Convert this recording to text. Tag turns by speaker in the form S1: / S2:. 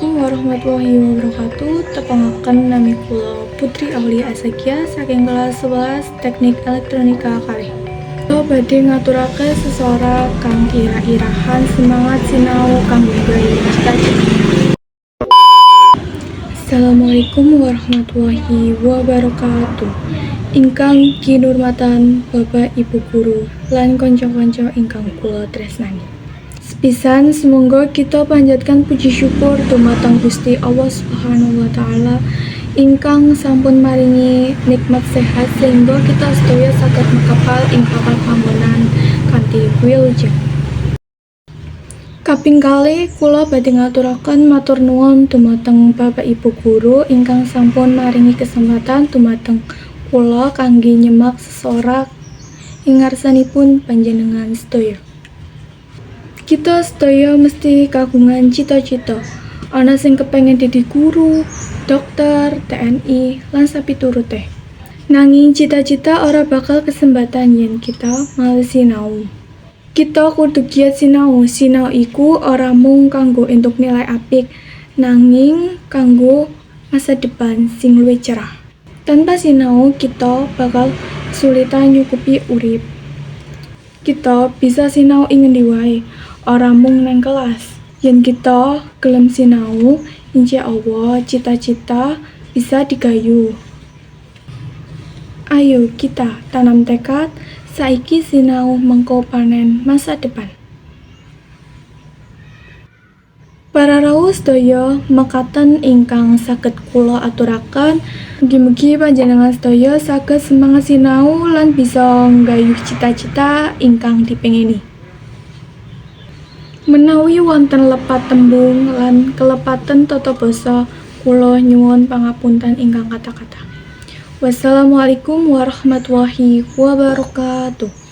S1: Assalamualaikum warahmatullahi wabarakatuh. Tepangaken nami kula Putri Aulia Asakia saking kelas 11 Teknik Elektronika kali. Kula badhe ngaturake sesora kang ira-irahan semangat sinau kanggo cita-cita. Assalamualaikum warahmatullahi wabarakatuh. Ingkang kinurmatan Bapak Ibu guru lan kanca-kanca ingkang kula tresnani. Sepisan semoga kita panjatkan puji syukur dumateng Gusti Allah Subhanahu wa taala ingkang sampun maringi nikmat sehat sehingga kita sedaya saged makapal ing papan panggonan kanthi wilujeng. Kaping kali kula badhe ngaturaken matur nuwun dumateng Bapak Ibu guru ingkang sampun maringi kesempatan dumateng kula kangge nyemak sesorak ing ngarsanipun panjenengan sedaya. Kita sedaya mesti kagungan cita-cita. Ana sing kepengen dadi guru, dokter, TNI, lan sapiturute. Nanging cita-cita ora bakal kesempatan yen kita males sinau. Kita kudu giat sinau. Sinau iku ora mung kanggo entuk nilai apik, nanging kanggo masa depan sing luwih cerah. Tanpa sinau, kita bakal kesulitan nyukupi urip. Kita bisa sinau ing ngendi wae, ora mung nang kelas. Yen kita gelem sinau, insya Allah cita-cita bisa digayu. Ayo kita tanam tekad, saiki sinau mengko panen masa depan. Para rawuh sedaya mekaten ingkang saged kula aturaken mugi-mugi panjenengan sedaya saged semangat sinau lan bisa nggayuh cita-cita ingkang dipengini. Menawi wonten lepat tembung lan kelepatan tata basa kula nyuwun pangapunten ingkang kata-kata. Wassalamualaikum warahmatullahi wabarakatuh.